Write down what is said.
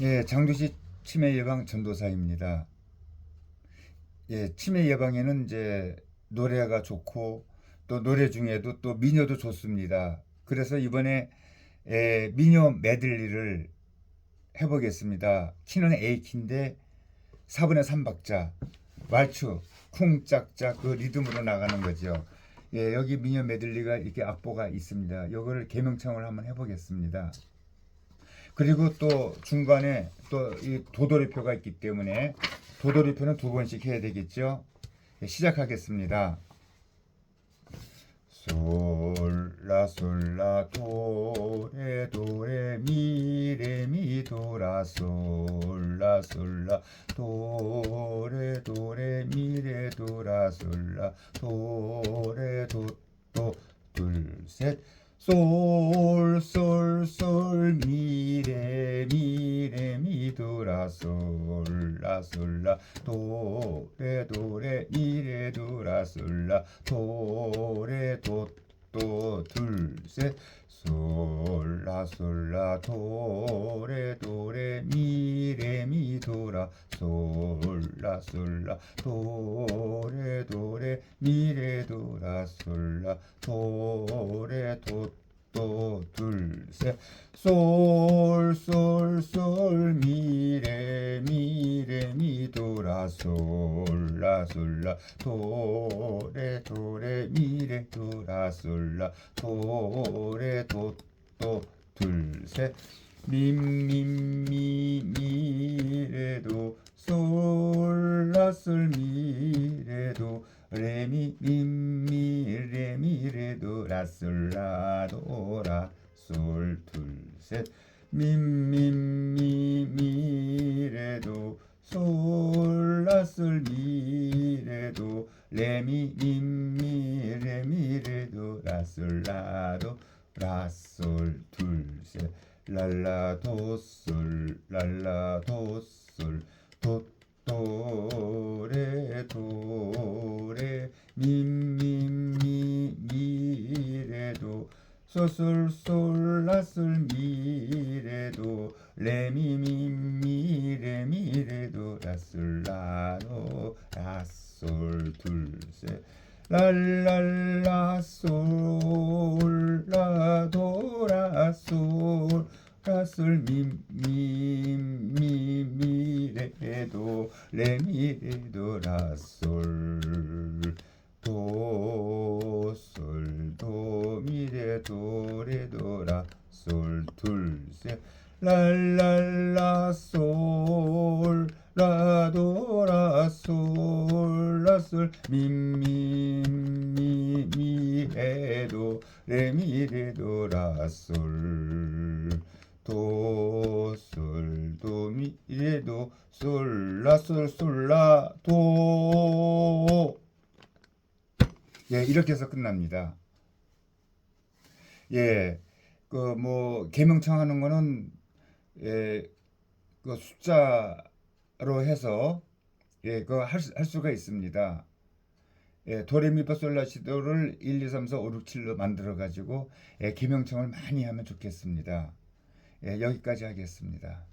예, 장두시 치매 예방 전도사입니다. 예, 치매 예방에는 이제 노래가 좋고 또 노래 중에도 또 민요도 좋습니다. 그래서 이번에 예, 민요 메들리를 해보겠습니다. 키는 A 키인데 4분의 3박자 왈츠 쿵짝짝 그 리듬으로 나가는 거죠. 예, 여기 민요 메들리가 이렇게 악보가 있습니다. 요거를 개명창을 한번 해보겠습니다. 그리고 또 중간에 또 이 도돌이표가 있기 때문에 도돌이표는 두 번씩 해야 되겠죠. 예, 시작하겠습니다. 솔라 솔라 도레 도레 미레 미 도라 솔라 솔라 도레 도레 미레 도라 솔라 도레 도도 둘셋 솔, 솔, 솔, 미도 라, 솔, 라, 솔, 라, 도, 레, 도, 레, 미레, 도, 라, 솔, 라, 도, 레, 도, 도, 둘, 셋, 솔, 라, 솔, 라, 도, 레, 도, 레, 미, 레, 미, 도, 라, 솔, 라, 솔, 라, 도, 레, 도, 레, 미, 레, 도, 라, 솔, 라, 도, 레, 도, 도, 둘, 셋, 솔, 솔, 도, 라, 솔, 라, 솔, 라, 도, 레, 도, 레, 미, 레, 도, 라, 솔, 라, 도, 레, 도, 도, 둘, 셋, 민, 민, 미, 미, 레, 도, 솔, 라, 솔, 미, 레, 도, 레, 미, 미, 미, 레, 미, 레, 도, 라, 솔, 라, 도, 라, 솔, 둘, 셋, 민, 민, 미, 미, 레, 도, 솔, 라, 솔, 미, 레, 도, 레, 미, 미, 미, 레, 미, 레, 도, 라, 솔, 라, 도, 라, 솔, 둘, 셋, 랄라, 도, 솔, 랄라, 도, 솔, 도, 도, 레, 도, 레, 미, 미, 미, 소솔, 솔, 라, 솔, 미, 레, 도, 레, 미, 미, 미, 레, 미, 레, 도, 라, 솔, 라, 도, 라, 솔, 둘, 셋, 랄랄라, 솔, 라, 도, 라, 솔, 라, 솔, 미, 미, 미, 미, 레, 도, 레, 미, 레, 도, 라, 솔, 둘, 셋, 랄랄라, 솔, 라, 도, 라, 솔, 라, 솔, 미, 미, 미, 미, 레, 도, 레, 미, 레, 도, 라, 솔, 도, 솔, 도, 미, 레, 도, 솔, 라, 솔, 솔, 라, 도. 예, 이렇게 해서 끝납니다. 예, 그 뭐 개명창 하는 거는 예, 그 숫자로 해서 예, 그할 할 수가 있습니다. 예, 도레미파솔라시도를 1, 2, 3, 4, 5, 6, 7로 만들어 가지고 예, 개명창을 많이 하면 좋겠습니다. 예, 여기까지 하겠습니다.